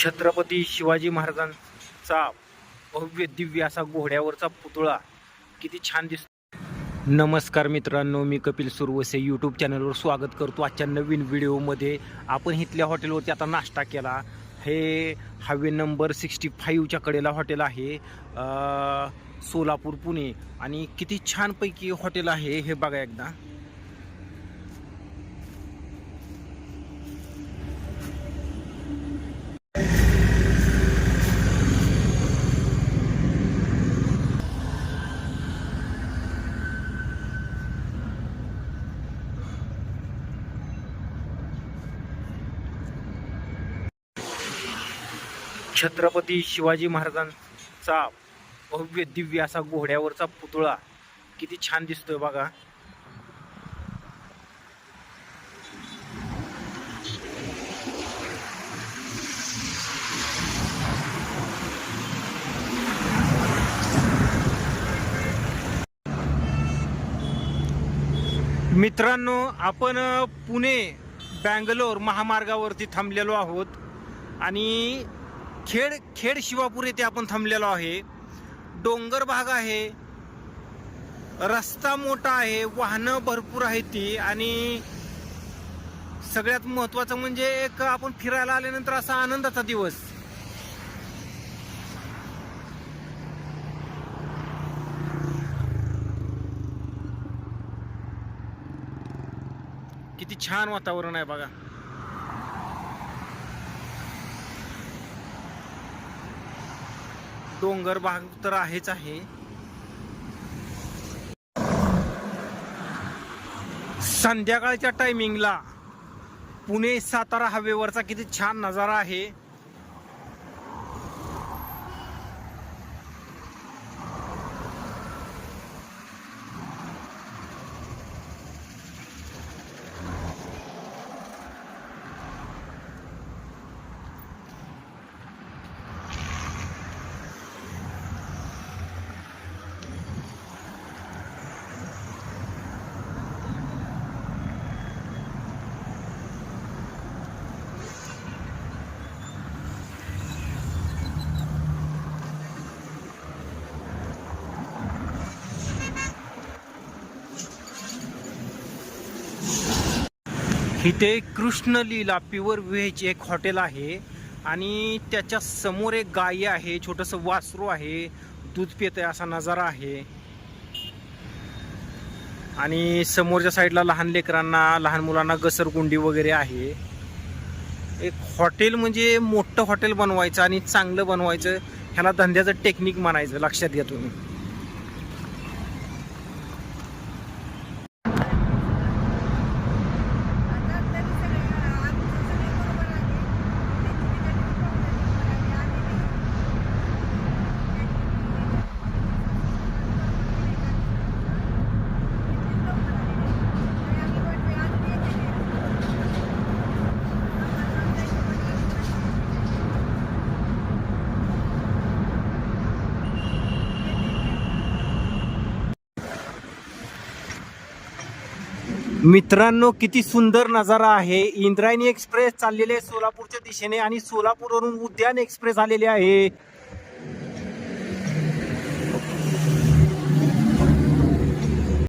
छत्रपती शिवाजी महाराजांचा भव्य दिव्य असा घोड्यावरचा पुतळा किती छान दिसतो. नमस्कार मित्रांनो मी कपिल सुरवसे यूट्यूब चॅनलवर स्वागत करतो. आजच्या नवीन व्हिडिओमध्ये आपण इथल्या हॉटेलवरती आता नाश्ता केला. हे हायवे नंबर सिक्स्टी फाईव्हच्या कडेला हॉटेल आहे. सोलापूर पुणे आणि किती छानपैकी हॉटेल आहे हे बघा एकदा. छत्रपती शिवाजी महाराजांचा भव्य दिव्य असा घोड्यावरचा पुतळा. किती छान दिसतोय बघा. मित्रांनो आपण पुणे बँगलोर महामार्गावरती थांबलेलो आहोत. आणि खेड खेड शिवापूर येथे आपण थांबलेलो आहे. डोंगर भाग आहे. रस्ता मोठा आहे वाहनं भरपूर आहेत ती आणि सगळ्यात महत्वाचं म्हणजे एक आपण फिरायला आल्यानंतर असा आनंदाचा दिवस. किती छान वातावरण आहे बघा. डोंगर भाग तर आहेच आहे. संध्याकाळच्या टायमिंगला पुणे सातारा हवेवरचा किती छान नजारा आहे. इथे कृष्णलीला प्युअर व्हेज एक हॉटेल आहे आणि त्याच्यासमोर एक गाय आहे छोटस वासरू आहे दूध पित असा नजारा आहे. आणि समोरच्या साईडला लहान लेकरांना लहान मुलांना घसरगुंडी वगैरे आहे. एक हॉटेल म्हणजे मोठं हॉटेल बनवायचं आणि चांगलं बनवायचं ह्याला धंद्याचं टेक्निक म्हणायचं लक्षात घ्या तुम्ही. मित्रांनो किती सुंदर नजारा आहे. इंद्रायणी एक्सप्रेस चाललेले आहे सोलापूरच्या दिशेने आणि सोलापूरवरून उद्यान एक्सप्रेस आलेले आहे.